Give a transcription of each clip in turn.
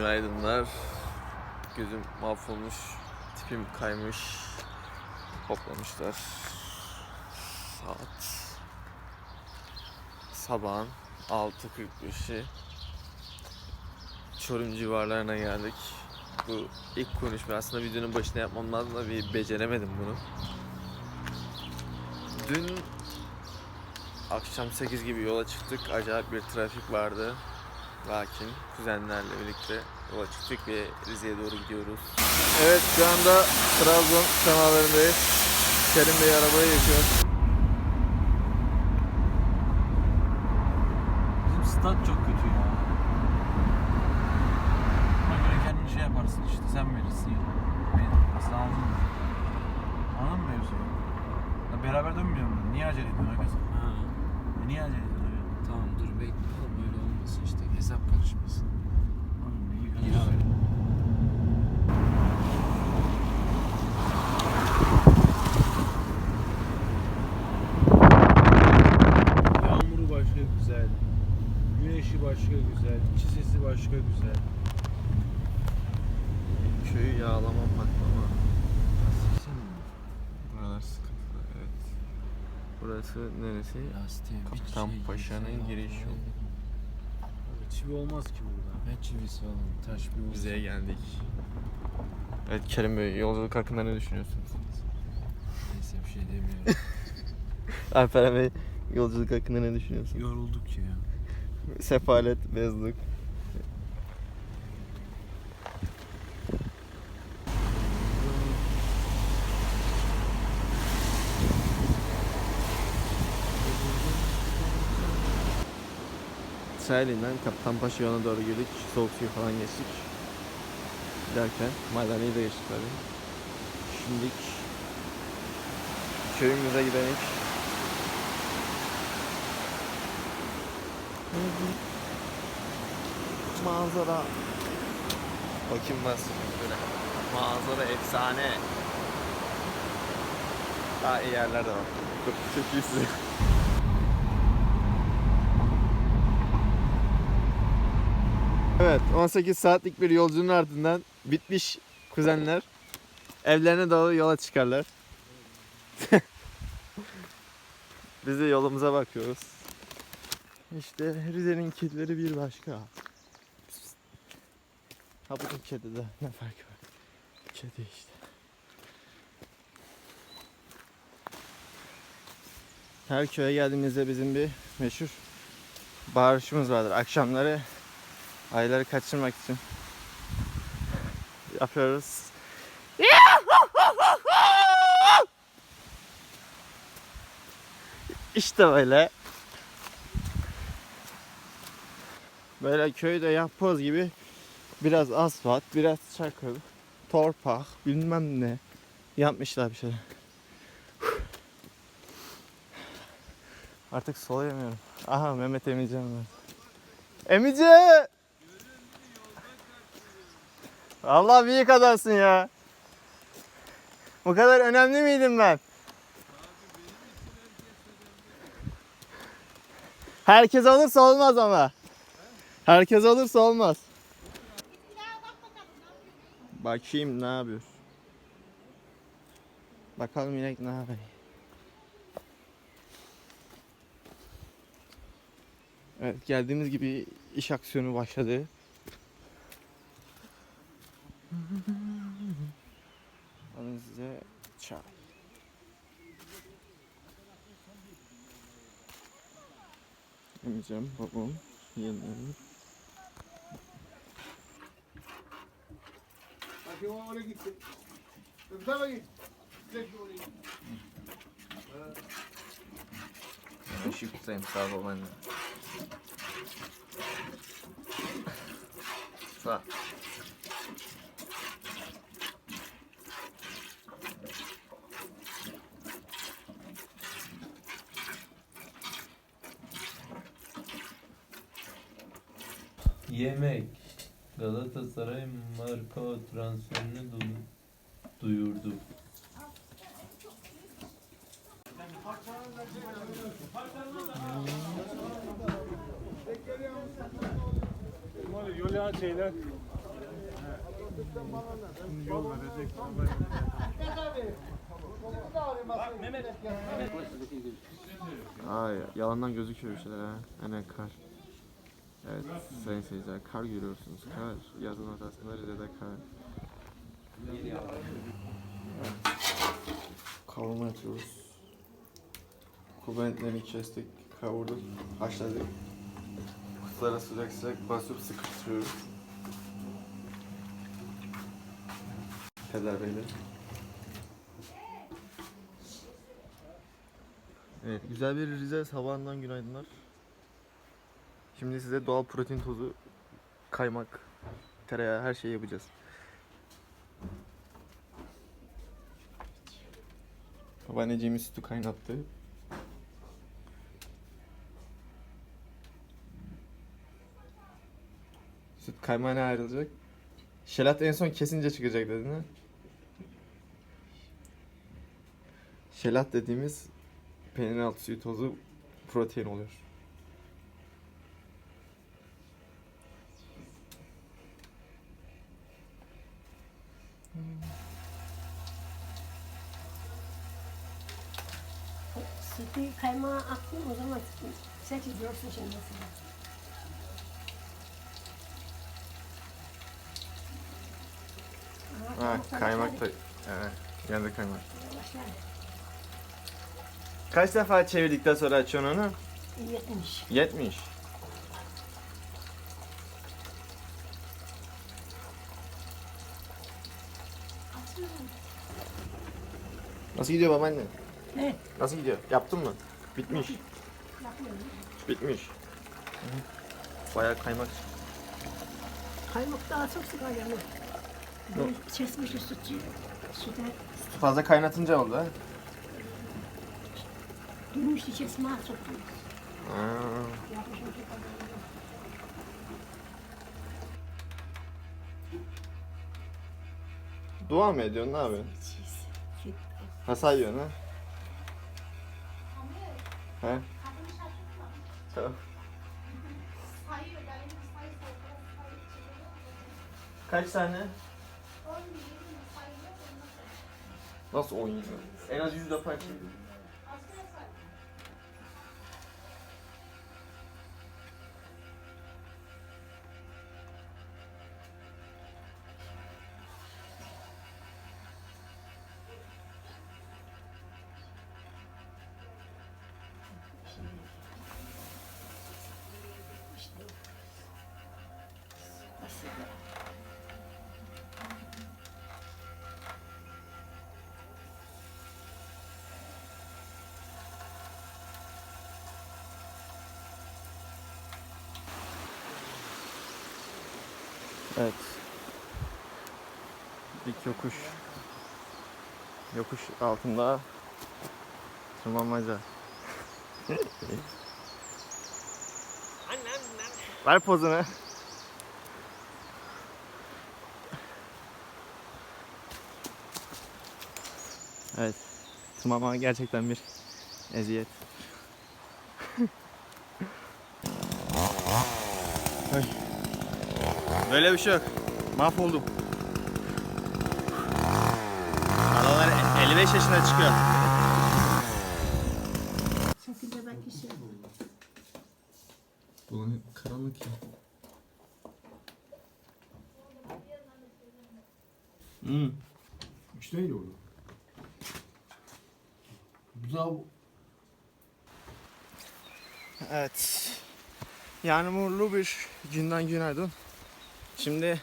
Günaydınlar. Gözüm mahvolmuş, tipim kaymış. Toplamışlar. Saat sabahın 6.45'i. Çorum civarlarına geldik. Bu ilk konuşma aslında videonun başında yapmam lazım da bir beceremedim bunu. Dün akşam 8 gibi yola çıktık. Acayip bir trafik vardı. Lakin kuzenlerle birlikte yola çıktık ve Rize'ye doğru gidiyoruz. Evet şu anda Trabzon semalarındayız. Kerim Bey arabayı yakıyor. Bizim stat çok kötü ya. Ona göre kendin şey yaparsın işte sen verirsin ya. Benim anladın mı? Anladın mı mevzuyu? Ya beraber dönmüyorum ben. Niye acele ediyorsun arkadaş? Ha, E niye acele ediyorsun tamam dur bekle oğlum öyle olmasın işte hesap kardeşim. Yağmuru başka güzel. Güneşi başka güzel. Çizesi başka güzel. Köyü yağlama patlama. Buralar sıkıntılı evet. Burası neresi? Lastiğe bir Kaptan şey Paşa'nın giriş yolu. Çivi olmaz ki burada. Ne çivisi oğlum taş bir olsun. Rize'ye geldik. Evet Kerim Bey yolculuk hakkında ne düşünüyorsunuz? Neyse bir şey demiyorum. Alper Bey yolculuk hakkında ne düşünüyorsunuz? Yorulduk ya. Sefalet, bezlik. Sahilinden Kaptan Paşa yoluna doğru girdik. Soğuk suyu falan geçtik. Derken Madani'yi de geçtik tabii. Şimdi köyümüze gidelim. Manzara. Bakayım nasıl böyle. Manzara efsane. Daha iyi yerler de var. Çekeyim size. Evet 18 saatlik bir yolculuğun ardından bitmiş kuzenler evlerine doğru yola çıkarlar. Biz de yolumuza bakıyoruz. İşte Rize'nin kedileri bir başka. Ha bu da kedi de ne farkı var? Kedi işte. Her köye geldiğimizde bizim bir meşhur bağırışımız vardır. Akşamları ayları kaçırmak için yapıyoruz. İşte böyle. Böyle köyde yapboz gibi biraz asfalt, biraz çakıl, torpak, bilmem ne yapmışlar bir şeyler. Artık solayamıyorum. Aha Mehmet Emice'm var. Emice! Allah büyük adamsın ya. Bu kadar önemli miydim ben? Herkes olursa olmaz ama. Herkes olursa olmaz. Bakayım ne yapıyor. Bakalım inek ne yapıyor. Evet geldiğimiz gibi iş aksiyonu başladı. О-о, є навіть. Щипцем сало в мене. Са. Yemek. Galatasaray marka transferini du- duyurdu. Ay yalandan gözüküyor bir şeyler ha. Aynen kar. Evet sayın seyirciler kar görüyorsunuz. Kar yazın ortasında Rize'de kar. Evet. Kavurma yapıyoruz. Kubenetlerini kestik, kavurduk, haşladık. Kutulara sıcak sıcak basıp sıkıştırıyoruz. Peder. Evet, güzel bir Rize sabahından günaydınlar. Şimdi size doğal protein tozu, kaymak, tereyağı her şeyi yapacağız. Babaanneciğimiz sütü kaynattı. Süt kaymağına ayrılacak. Şelat en son kesince çıkacak dedin ha? Şelat dediğimiz peynir altı suyu tozu protein oluyor. Sekiz görsün. Aa, Ha, kaymak da... Evet, yanında kaymak. Başlar. Kaç defa çevirdikten sonra açıyorsun onu? Yetmiş. 70. Nasıl gidiyor babaanne? Ne? Nasıl gidiyor? Yaptın mı? Bitmiş. Bitmiş. Bayağı kaymak. Kaymak daha çok sıkar yani. Ben kesmiş sütü. Süte Fazla kaynatınca oldu ha. durmuştu kesme çok durmuş. Aa, Yapmışım ki kadar. dua mı ediyorsun? Ne yapıyorsun? Süt. Ha sayıyorsun ha? He? Kaç tane? Nasıl 10 yıl? En az 100 defa çektim. Evet. Dik yokuş. Yokuş altında tırmanmaca. Ver pozunu. Evet. Tırmanma gerçekten bir eziyet. Ay. Böyle bir şey yok. Mahvoldum. Aralar 55 yaşına çıkıyor. Şekilde belki şey. Ulan karanlık ya. Hmm. İşte iyi oldu. Güzel bu. Evet. Yağmurlu bir günden günaydın. Şimdi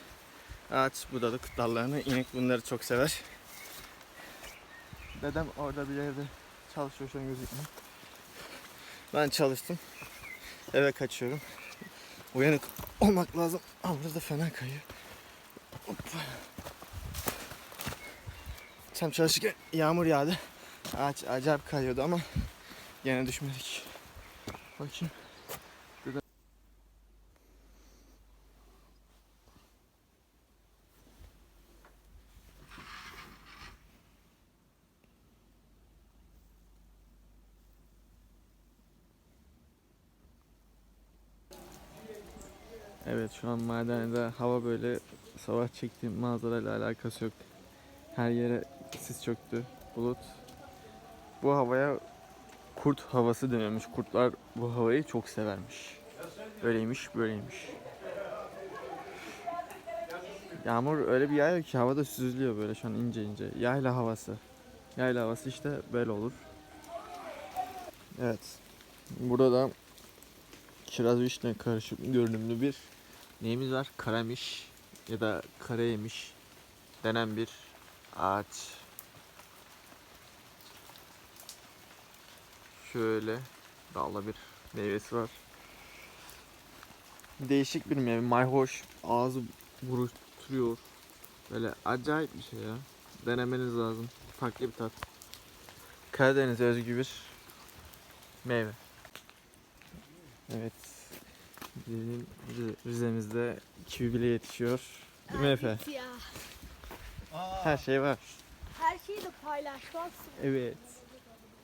ağaç budalık dallarını inek bunları çok sever. Dedem orada bir yerde çalışıyor şu an gözükmüyor. Ben çalıştım. Eve kaçıyorum. Uyanık olmak lazım. Ama burada fena kayıyor. Hoppa. Tam çalışırken yağmur yağdı. Ağaç acayip kayıyordu ama gene düşmedik. Bakayım. Evet şu an madende hava böyle sabah çektiğim manzarayla alakası yok. Her yere sis çöktü, bulut. Bu havaya kurt havası deniyormuş. Kurtlar bu havayı çok severmiş. Öyleymiş, böyleymiş. Yağmur öyle bir yağıyor ki havada süzülüyor böyle şu an ince ince. Yayla havası. Yayla havası işte böyle olur. Evet. Burada da kiraz vişne karışık görünümlü bir neyimiz var? Karamiş ya da karayemiş denen bir ağaç. Şöyle dallı bir meyvesi var. Değişik bir meyve. Mayhoş. Ağzı buruşturuyor. Böyle acayip bir şey ya. Denemeniz lazım. Farklı bir tat. Karadeniz özgü bir meyve. Evet. Bizim Rize- Rize'mizde kivi bile yetişiyor. Değil mi Efe? Ya. Her şey var. Her şeyi de paylaşmazsın. Evet.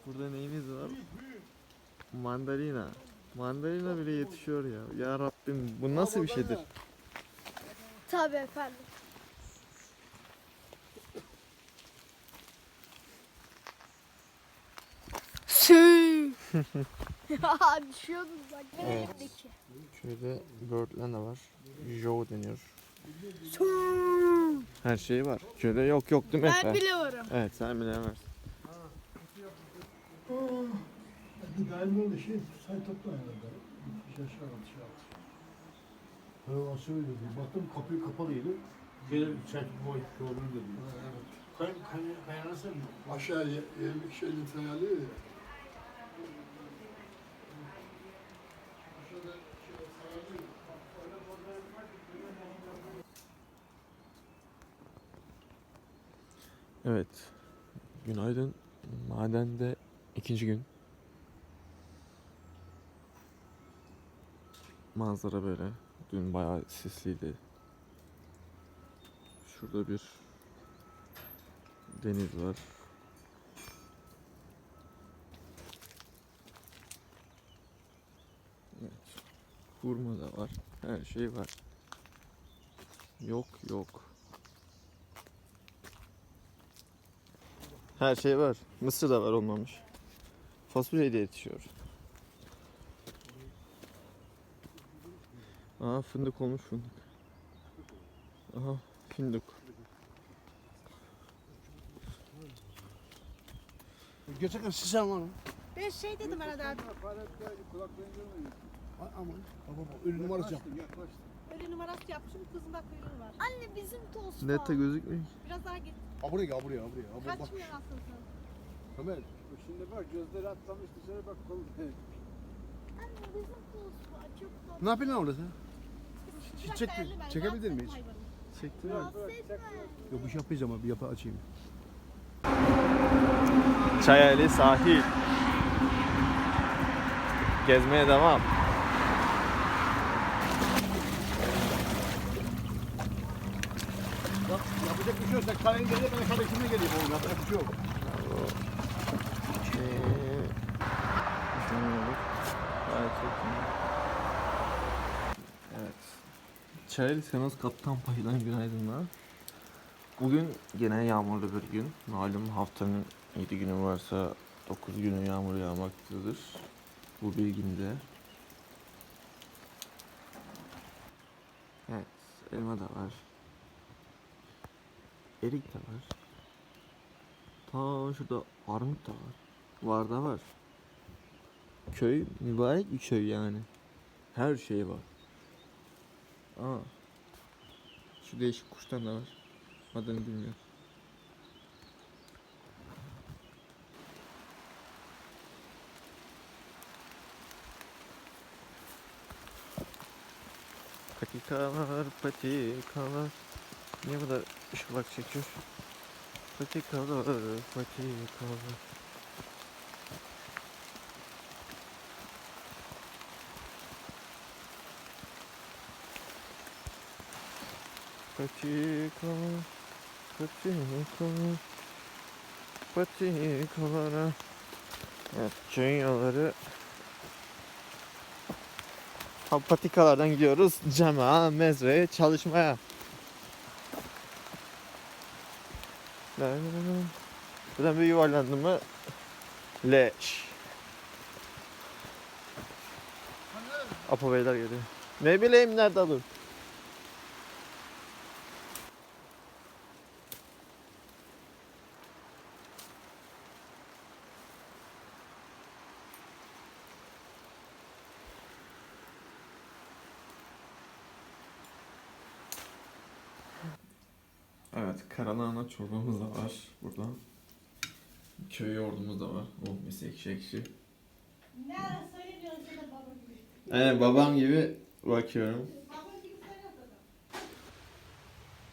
Burada neyimiz var? Mandalina. Mandalina bile yetişiyor ya. Ya Rabbim bu nasıl bir şeydir? Tabii efendim. ya düşüyordum bak. Evet. Elimdeki. Şöyle de var. Jo deniyor. Her şey var. Şöyle yok yok değil mi Ben Efe? biliyorum. Evet sen bilemezsin. Daim oldu şey, say topla herhalde. Şaşar altı şey altı. Ben o söyledi. Baktım kapıyı kapalıydı. Gelir çek boy yolunu dedi. Evet. Kay, kay, kaynanası mı? Aşağıya 20 kişi 50 litre alıyor ya. Evet. Günaydın. Madende ikinci gün. Manzara böyle. Dün bayağı sisliydi. Şurada bir deniz var. Evet. Hurma da var. Her şey var. Yok yok. Her şey var. Mısır da var olmamış. Fasulye de yetişiyor. Aha fındık olmuş fındık. Aha fındık. Gerçekten sizden var mı? Ben şey dedim arada abi. Ay aman. Baba ölü numarası yaptım. Öyle numarası yapmışım kızında kuyruğu var. Anne bizim tost Nette gözükmüyor. Biraz daha git. Ha buraya gel buraya buraya. Ha, bak. Kaç milyon alsın sen? Ömer. Şimdi bak gözleri atlamış dışarı bak kol. Anne bizim tost var. Çok tatlı. Ne yapıyorsun orada sen? Çek, ver, çekebilir miyiz? et hayvanı. Çekti mi? Rahatsız etme. Yok bir şey yapmayacağım abi. Bir yapa açayım. Çayeli sahil. Gezmeye devam. Bak şey. Sen kaleye geliyor ben de kardeşime geleyim oğlum. Yapacak bir şey yok. Evet. Çayeli Senos Kaptan Payı'dan günaydınlar. Bugün gene yağmurlu bir gün. Malum haftanın 7 günü varsa 9 günü yağmur yağmaktadır. Bu bilgimde. Evet, elma da var. Erik de var. Ta şurada armut da var. Var da var. Köy mübarek bir köy yani. Her şey var. Aa. Şu değişik kuştan da var. Adını bilmiyorum. Patikalar, patikalar. Niye bu kadar ışıldak çekiyor? Patikalar, patikalar. Patikalar, patikalar, patikalara. Evet, köyün yolları patikalardan gidiyoruz cama, mezreye, çalışmaya. Buradan bir yuvarlandı mı leş. Apo beyler geliyor. Ne bileyim nerede dur. Evet, karalahana çorbamız da var burada. Köy yoğurdumuz da var. Oh mis ekşi ekşi. Ne söylüyorsun sen de baba gibi. Aynen babam gibi bakıyorum. Baba gibi söylüyorsun.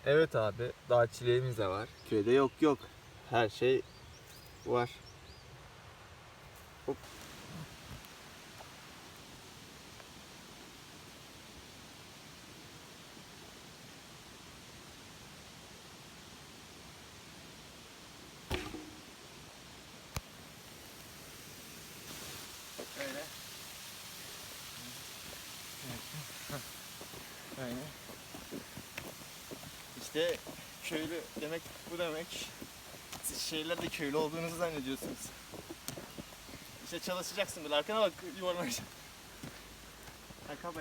Evet abi, dağ çileğimiz de var. Köyde yok yok. Her şey var. Hop. Aynen. İşte köylü demek bu demek. Siz şehirlerde köylü olduğunuzu zannediyorsunuz. İşte çalışacaksın böyle arkana bak yuvarlanacaksın. Kaka